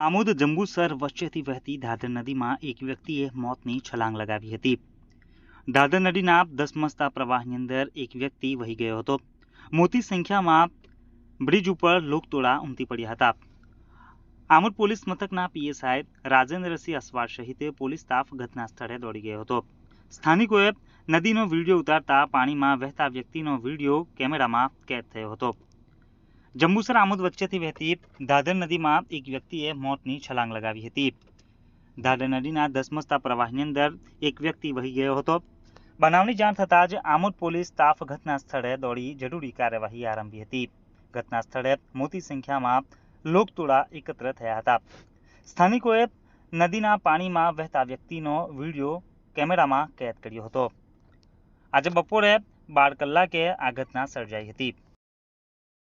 આમોદ જંબુસર વચ્ચેથી વહેતી ધાદર નદીમાં એક વ્યક્તિએ મોતની છલાંગ લગાવી હતી. ધાદર નદીના ધસમસતા પ્રવાહની અંદર એક વ્યક્તિ વહી ગયો હતો. મોટી સંખ્યામાં બ્રિજ ઉપર લોકતોળા ઉમટી પડ્યા હતા. આમોદ પોલીસ મથકના પીએસઆઈ રાજેન્દ્રસિંહ અસવાર સહિત પોલીસ સ્ટાફ ઘટના સ્થળે દોડી ગયો હતો. સ્થાનિકોએ નદીનો વીડિયો ઉતારતા પાણીમાં વહેતા વ્યક્તિનો વીડિયો કેમેરામાં કેદ થયો હતો. જંબુસર આમોદ વચ્ચેથી વહેતી દાદર નદીમાં એક વ્યક્તિએ મોતની છલાંગ લગાવી હતી. દાદર નદીના ધસમસતા પ્રવાહની અંદર એક વ્યક્તિ વહી ગયો હતો. બનાવની જાણ થતાં જ આમોદ પોલીસ સ્ટાફ ઘટના સ્થળે દોડી જરૂરી કાર્યવાહી આરંભી હતી. ઘટના સ્થળે મોટી સંખ્યામાં લોકટોળા એકત્ર થયા હતા. સ્થાનિકોએ નદીના પાણીમાં વહેતા વ્યક્તિનો વીડિયો કેમેરામાં કેદ કર્યો હતો. આજે બપોરે બાર કલાકે આ ઘટના સર્જાઈ હતી.